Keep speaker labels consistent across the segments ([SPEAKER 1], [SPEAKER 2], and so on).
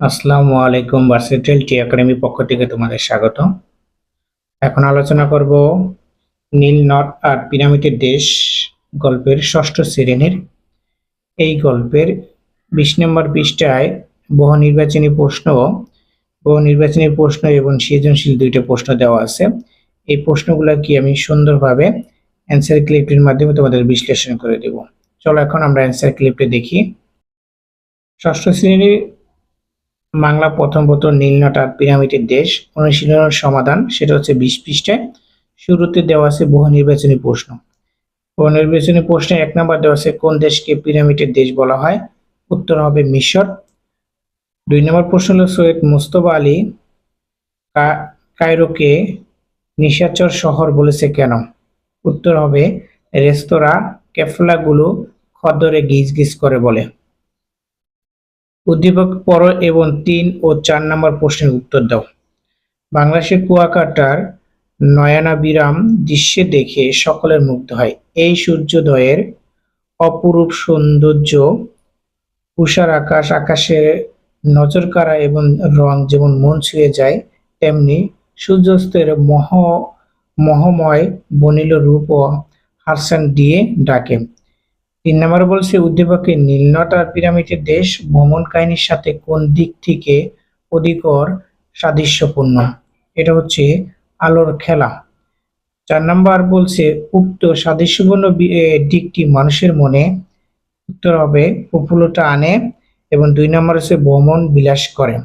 [SPEAKER 1] আসসালামু আলাইকুম ভার্সিটেল টি একাডেমি পক্ষ থেকে তোমাদের স্বাগত এখন আলোচনা করব নীল নট আর পিরামিডের দেশ গল্পের ষষ্ঠ শ্রেণির। এই গল্পের বিশ নম্বর পৃষ্ঠায় বহু নির্বাচনী প্রশ্ন, বহু নির্বাচনী প্রশ্ন এবং সৃজনশীল দুইটা প্রশ্ন দেওয়া আছে। এই প্রশ্নগুলো কি আমি সুন্দরভাবে অ্যান্সার ক্লিপটির মাধ্যমে তোমাদের বিশ্লেষণ করে দেব। চলো এখন আমরা অ্যান্সার ক্লিপটি দেখি। ষষ্ঠ শ্রেণির বাংলা প্রথম প্রথম নীলনটার পিরামিডের দেশ। অনুশীলনের সমাধান সেটা হচ্ছে বিশ পৃষ্ঠায়। শুরুতে দেওয়া আছে বহু নির্বাচনী প্রশ্ন। বহু নির্বাচনী প্রশ্নে এক নম্বর দেওয়া আছে, কোন দেশকে পিরামিডের দেশ বলা হয়? উত্তর হবে মিশর। দুই নম্বর প্রশ্ন হল, সৈয়দ মুস্তফা আলী কায়রোকে নিশাচর শহর বলেছে কেন? উত্তর হবে, রেস্তোরাঁ ক্যাফলাগুলো খদ্দরে গিজ গিজ করে বলে। উদ্দীপক পর এবং তিন ও চার নম্বর প্রশ্নের উত্তর দাও। বাংলাদেশের কুয়াকাটার নয়নাবিরাম দৃশ্যে দেখে সকলের মুগ্ধ হয়। এই সূর্যোদয়ের অপরূপ সৌন্দর্য উষার আকাশ, আকাশের নজর কাড়া এবং রং যেমন মন ছুঁয়ে যায়, তেমনি সূর্যাস্তের মহ, মহময় বনিল রূপ ও হারসান দিয়ে ডাকে। তিন নম্বর বলছে, উদ্দীপকে নীলনট আর পিরামিডের দেশ ভ্রমণ কাহিনীর সাথে কোন দিক থেকে অধিকর সাদৃশ্যপূর্ণ? এটা হচ্ছে আলোর খেলা। চার নাম্বার বলছে, উক্ত সাদৃশ্যপূর্ণ দিকটি মানুষের মনে উত্তর হবে প্রফুল্লতা আনে এবং দুই নম্বর হচ্ছে ভ্রমণ বিলাস করে।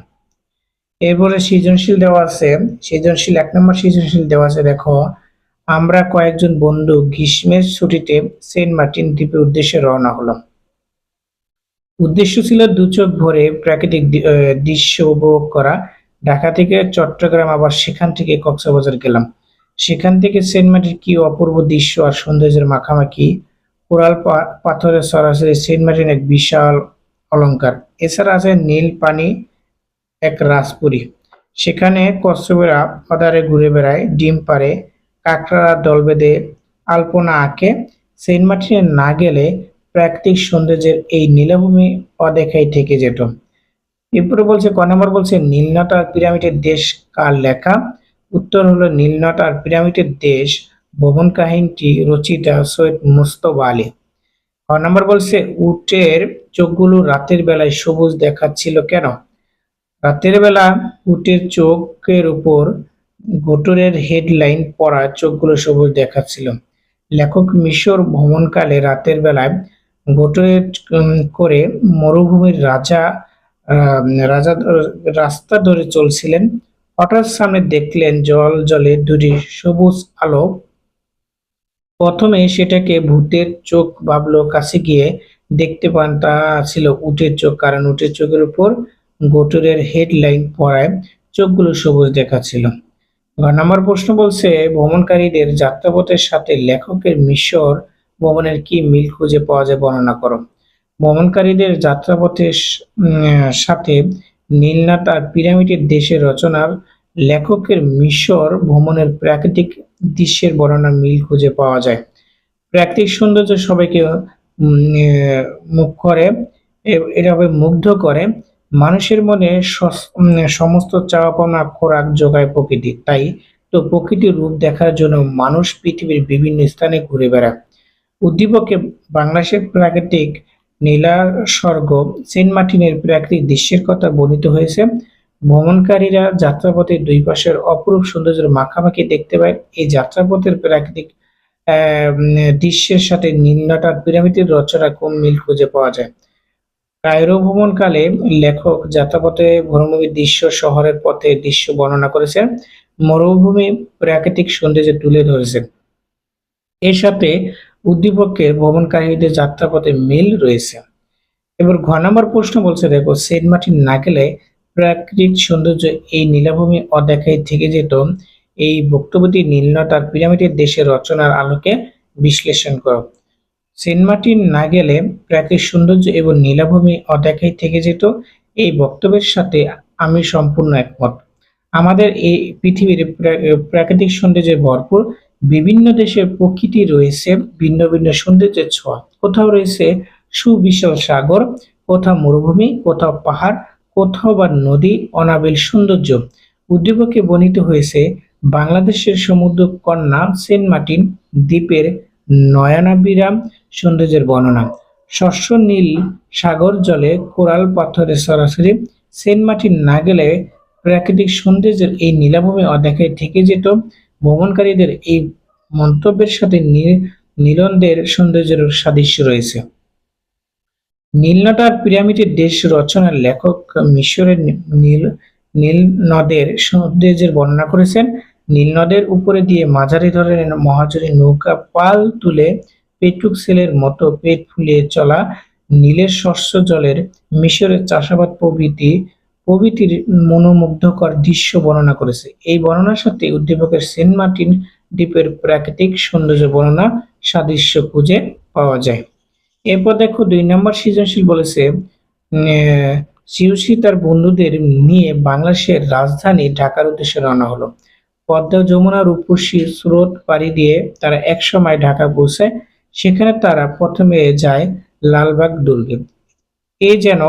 [SPEAKER 1] এরপরে সৃজনশীল দেওয়া আছে, সৃজনশীল, এক নম্বর সৃজনশীল দেওয়া আছে, দেখো আমরা কয়েকজন বন্ধু গ্রীষ্মের ছুটিতে সেন্ট মার্টিন দ্বীপের উদ্দেশ্যে রওনা হলাম। উদ্দেশ্য ছিল দু চোখ ভরে প্রাকৃতিক দৃশ্য উপভোগ করা। ঢাকা থেকে চট্টগ্রাম আবার সেখান থেকে কক্সবাজার গেলাম। সেখান থেকে সেন্ট মার্টিন কি অপূর্ব দৃশ্য আর সৌন্দর্যের মাখামাখি? কোরাল পাথরের সরাসরি সেন্ট মার্টিন এক বিশাল অলংকার। এছাড়া আছে নীল পানি, এক রাজপুরী। সেখানে কচ্ছপেরা পদারে ঘুরে বেড়ায়, ডিম পারে কাঁকড়ারা দল বেঁধে আলপনা আঁকে। সেন্ট মার্টিনে না গেলে প্রাকৃতিক সৌন্দর্যের এই নীলাভূমি অদেখাই থেকে যেত। এরপরে বলছে, ক নম্বর বলছে নীলনট আর পিরামিডের দেশ কার লেখা? উত্তর হলো নীলনট আর পিরামিডের দেশ ভবন কাহিনীটি রচিতা সৈয়দ মুস্তফা আলী। ক নম্বর বলছে, উটের চোখগুলো রাতের বেলায় সবুজ দেখাচ্ছিল কেন? রাতের বেলা উটের চোখের উপর গোটরের হেডলাইন পড়া চোখগুলো সবুজ দেখাচ্ছিল। লেখক মিশর ভ্রমণকালে রাতের বেলায় গোটরে করে মরুভূমির রাজা রাজা রাস্তা ধরে চলছিলেন। হঠাৎ সামনে দেখলেন জল জলে দুটি সবুজ আলো। প্রথমে সেটাকে ভূতের চোখ ভাবলো, কাছে গিয়ে দেখতে পান তা ছিল উটের চোখ, কারণ উটের চোখের উপর গোটরের হেডলাইন পড়ায় চোখগুলো সবুজ দেখাচ্ছিল। ঘর নাম্বার প্রশ্ন বলছে, ভ্রমণকারীদের যাত্রাপথের সাথে লেখকের মিশর ভ্রমণের কি মিল খুঁজে পাওয়া যায় বর্ণনা করো। ভ্রমণকারীদের যাত্রাপথের সাথে নীলনাথ আর পিরামিডের দেশের রচনার লেখকের মিশর ভ্রমণের প্রাকৃতিক দৃশ্যের বর্ণনা মিল খুঁজে পাওয়া যায়। প্রাকৃতিক সৌন্দর্য সবাইকে মুখ করে এভাবে মুগ্ধ করে। মানুষের মনে সমস্ত চাওয়া খোরাক যোগায় প্রকৃতি। তাই তো প্রকৃতির রূপ দেখার জন্য মানুষ পৃথিবীর বিভিন্ন স্থানে ঘুরে বেড়ায় উদ্দীপকে বাংলাদেশের প্রাকৃতিক নীলার স্বর্গ সেন্ট মার্টিনের প্রাকৃতিক দৃশ্যের কথা বর্ণিত হয়েছে। ভ্রমণকারীরা যাত্রাপথের দুই পাশের অপরূপ সৌন্দর্যের মাখামাখি দেখতে পায়। এই যাত্রাপথের প্রাকৃতিক দৃশ্যের সাথে নীলনটার পিরামিডের রচনা কোন মিল খুঁজে পাওয়া যায়? কায়রো ভ্রমণকালে লেখক যাত্রাপথে মরুভূমির দৃশ্য শহরের পথে দৃশ্য বর্ণনা করেছেন। মরুভূমি প্রাকৃতিক সৌন্দর্য তুলে ধরেছেন। এর সাথে উদ্দীপকের ভ্রমণকারীদের যাত্রাপথে মিল রয়েছে। এবার ঘ নম্বর প্রশ্ন বলছে, দেখো, সেন্ট মার্টিন না গেলে প্রাকৃতিক সৌন্দর্য এই নীলাভূমি অদেখায় থেকে যেত। এই বক্তব্যটি নীলনট আর পিরামিডের দেশের রচনার আলোকে বিশ্লেষণ করো। সেন্ট মার্টিন না গেলে প্রাকৃতিক সৌন্দর্য এবং নীলাভূমি অদেখাই থেকে যেত, এই বক্তব্যের সাথে আমি সম্পূর্ণ একমত। আমাদের এই পৃথিবীর প্রা- প্রাকৃতিক সৌন্দর্যে ভরপুর বিভিন্ন দেশের প্রকৃতি রয়েছে, ভিন্ন ভিন্ন সৌন্দর্যের ছোঁয়া। কোথাও রয়েছে সুবিশাল সাগর, কোথাও মরুভূমি, কোথাও পাহাড়, কোথাও বা নদী, অনাবিল সৌন্দর্য। উদ্দীপকে বর্ণিত হয়েছে বাংলাদেশের সমুদ্র কন্যা সেন্ট মার্টিন দ্বীপের নয়নাবিরাম সৌন্দর্যের বর্ণনা। শস্য, নীল, সাগর, জলে, কোরাল, পাথরে সরাসরি সেন্ট মার্টিন না গেলে প্রাকৃতিক সৌন্দর্যের এই নীলাভূমি অদেখায় থেকে যেত। ভ্রমণকারীদের এই মন্তব্যের সাথে নীল- নীলনদের সৌন্দর্যের সাদৃশ্য রয়েছে। নীলনটার পিরামিডের দেশ রচনার লেখক মিশরের নীল নীল নদের সৌন্দর্যের বর্ণনা করেছেন। নীল নদের উপরে দিয়ে মাঝারি ধরনের মহাজনী নৌকা পাল তুলে পেটুক সেলের মতো পেট ফুলিয়ে চলা নীলের শস্য জলের মিশরের চাষাবাদ প্রভৃতি, প্রভৃতির মনোমুগ্ধকর দৃশ্য বর্ণনা করেছে। এই বর্ণনার সাথে উদ্দীপকের সেন্ট মার্টিন দ্বীপের প্রাকৃতিক সৌন্দর্য বর্ণনা সাদৃশ্য খুঁজে পাওয়া যায়। এরপর দেখো দুই নম্বর সৃজনশীল বলেছে সিউসি তার বন্ধুদের নিয়ে বাংলাদেশের রাজধানী ঢাকার উদ্দেশ্যে রওনা হলো। পদ্মা যমুনা রূপসী স্রোত পাড়ি দিয়ে তারা এক সময় ঢাকা পৌঁছায়। সেখানে তারা প্রথমে যায় লালবাগ দুর্গে। এ যেন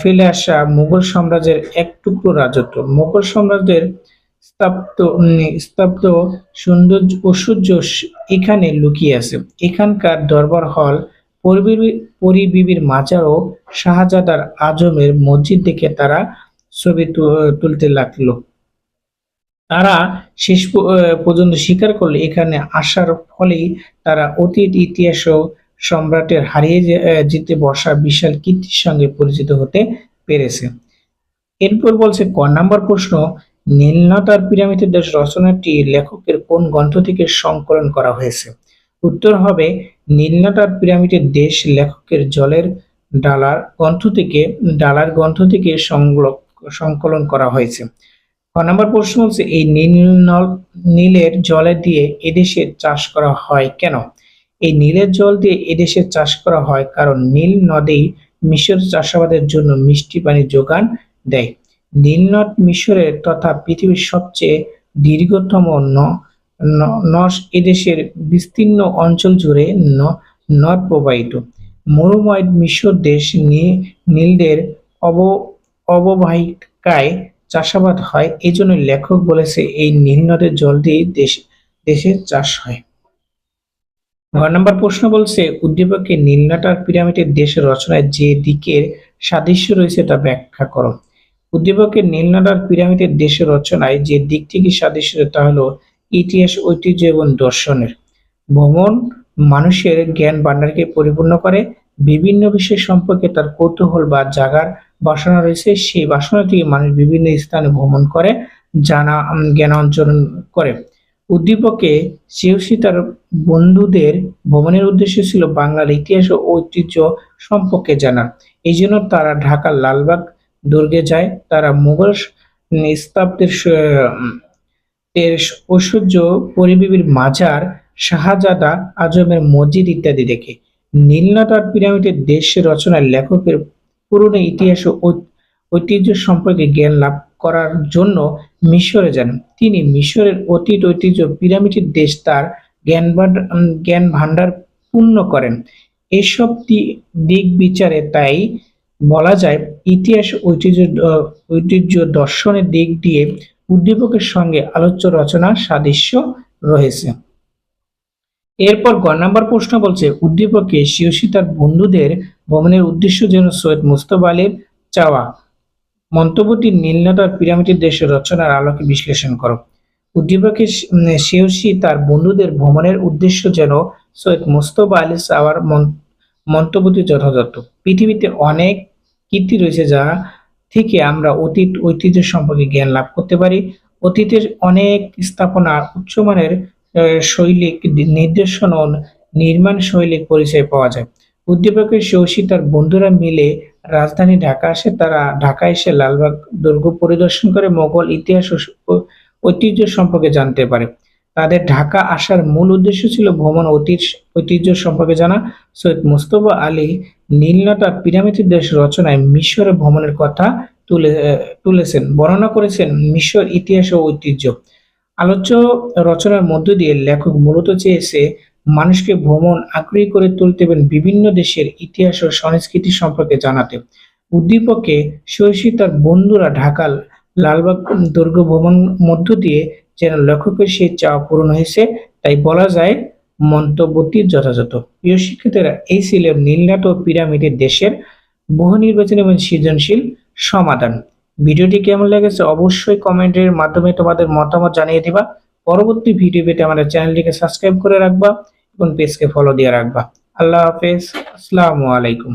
[SPEAKER 1] ফেলে আসা মুঘল সাম্রাজ্যের এক টুকরো রাজত্ব। মুঘল সাম্রাজ্যের স্থাপ্ত স্তব্ধ সৌন্দর্য ঐশ্বর্য এখানে লুকিয়ে আছে। এখানকার দরবার হল পরিবিবি- পরিবিবির মাজার ও শাহজাদার আজমের মসজিদ দেখে তারা ছবি তুলতে লাগল। তারা শেষ পর্যন্ত স্বীকার করলে এখানে আসার ফলেই তারা অতীত ইতিহাস ও সম্রাটের হারিয়ে যেতে বসা বিশাল কীর্তির সঙ্গে পরিচিত হতে পেরেছে। এরপর বলছে, ক নাম্বার প্রশ্ন, নীলনতার পিরামিডের দেশ রচনাটি লেখকের কোন গ্রন্থ থেকে সংকলন করা হয়েছে? উত্তর হবে, নীলনতার পিরামিডের দেশ লেখকের জলের ডালার গ্রন্থ থেকে, ডালার গ্রন্থ থেকে সংকলন করা হয়েছে। ক নম্বর প্রশ্ন হচ্ছে এই নীল নল- নীলের জলে দিয়ে এদেশে চাষ করা হয় কেন? এই নীলের জল দিয়ে এদেশে চাষ করা হয় কারণ নীল নদেই মিশর চাষাবাদের জন্য মিষ্টি পানি যোগান দেয়। নীলনদ মিশরের তথা পৃথিবীর সবচেয়ে দীর্ঘতম নস এদেশের বিস্তীর্ণ অঞ্চল জুড়ে নদ প্রবাহিত। মরুময় মিশর দেশ নীলদের অব, অববাহিকায় চাষাবাদ হয় এই জন্য লেখক বলেছে, এই নীল নদের জল দিয়ে দেশ, দেশে চাষ হয়। ঘর নম্বর প্রশ্ন বলছে, উদ্দীপকে নীলনটার পিরামিডের দেশের রচনায় যে দিকের সাদৃশ্য রয়েছে তা ব্যাখ্যা করো। উদ্দীপকের নীলনটার পিরামিডের দেশের রচনায় যে দিক থেকে সাদৃশ্য, তা হলো ইতিহাস, ঐতিহ্য এবং দর্শনের। ভ্রমণ মানুষের জ্ঞান ভাণ্ডারকে পরিপূর্ণ করে, বিভিন্ন বিষয় সম্পর্কে তার কৌতূহল বা জাগার বাসনা রয়েছে সেই বাসনা থেকে মানুষ বিভিন্ন স্থানে ভ্রমণ করে জানা জ্ঞান অর্জন করে। উদ্দীপকে সিউসি তার বন্ধুদের ভ্রমণের উদ্দেশ্য ছিল বাংলার ইতিহাস ও ঐতিহ্য সম্পর্কে জানা। এই জন্য তারা ঢাকার লালবাগ দুর্গে যায়। তারা মুঘল উম, স্থাপত্যের স- উম, এর ঐশ্বর্য পরিবিবির মাজার শাহজাদা আজমের মসজিদ ইত্যাদি দেখে। নীলনতার পিরামিডের দেশ রচনার লেখকের পুরনো ইতিহাস ও ঐতিহ্য সম্পর্কে জ্ঞান লাভ করার জন্য মিশরে যান। তিনি মিশরের অতীত ঐতিহ্য পিরামিডের দেশ তার জ্ঞান জ্ঞান ভাণ্ডার পূর্ণ করেন। এসব দিক বিচারে তাই বলা যায়, ইতিহাস ঐতিহ্য ঐতিহ্য দর্শনের দিক দিয়ে উদ্দীপকের সঙ্গে আলোচ্য রচনা সাদৃশ্য রয়েছে। এরপর গ নাম্বার প্রশ্ন বলছে, উদ্দীপকে শিওসি তার বন্ধুদের ভ্রমণের উদ্দেশ্য যেন সৈয়দ মুস্তফা আলীর চাওয়া। মন্তব্যটি নীলনতার পিরামিডের দেশের রচনার আলোকে বিশ্লেষণ করো। উদ্দীপকে শিওসি তার বন্ধুদের ভ্রমণের উদ্দেশ্য যেন সৈয়দ মুস্তফা আলী চাওয়ার মন- মন্তব্যটি যথাযথ। পৃথিবীতে অনেক কীর্তি রয়েছে যা থেকে আমরা অতীত ঐতিহ্য সম্পর্কে জ্ঞান লাভ করতে পারি। অতীতের অনেক স্থাপনা উচ্চমানের শৈলিক নির্দেশন ও নির্মাণ শৈলীর পরিচয় পাওয়া যায়। উদ্দীপকের শৌসী তার বন্ধুরা মিলে রাজধানী ঢাকা আসে তারা ঢাকা এসে লালবাগ দুর্গ পরিদর্শন করে মোগল ইতিহাস ঐতিহ্য সম্পর্কে জানতে পারে। তাদের ঢাকা আসার মূল উদ্দেশ্য ছিল ভ্রমণ ঐতিহ্য সম্পর্কে জানা। সৈয়দ মুস্তফা আলী নীলনটা পিরামিড দেশ রচনায় মিশরে ভ্রমণের কথা তুলে তুলেছেন, বর্ণনা করেছেন মিশর ইতিহাস ও ঐতিহ্য। আলোচ্য রচনার মধ্য দিয়ে লেখক মূলত চেয়েছে মানুষকে ভ্রমণ, আগ্রহী করে তুলতে এবং বিভিন্ন দেশের ইতিহাস ও সংস্কৃতি সম্পর্কে জানাতে। উদ্দীপকে শশী তার বন্ধুরা ঢাকা লালবাগ দুর্গ ভ্রমণ মধ্য দিয়ে যেন লেখকের সেই চাওয়া পূরণ হয়েছে, তাই বলা যায় মন্তব্যটি যথাযথ। প্রিয় শিক্ষার্থীরা, এই ছিল নীলনাট ও পিরামিডের দেশের বহু নির্বাচন এবং সৃজনশীল সমাধান। ভিডিওটি কেমন লেগেছে অবশ্যই কমেন্টের মাধ্যমে তোমাদের মতামত জানিয়ে দিবা। পরবর্তী ভিডিও পেতে আমাদের চ্যানেলটিকে সাবস্ক্রাইব করে রাখবা এবং পেজকে ফলো দিয়ে রাখবা। আল্লাহ হাফেজ। আসসালামু আলাইকুম।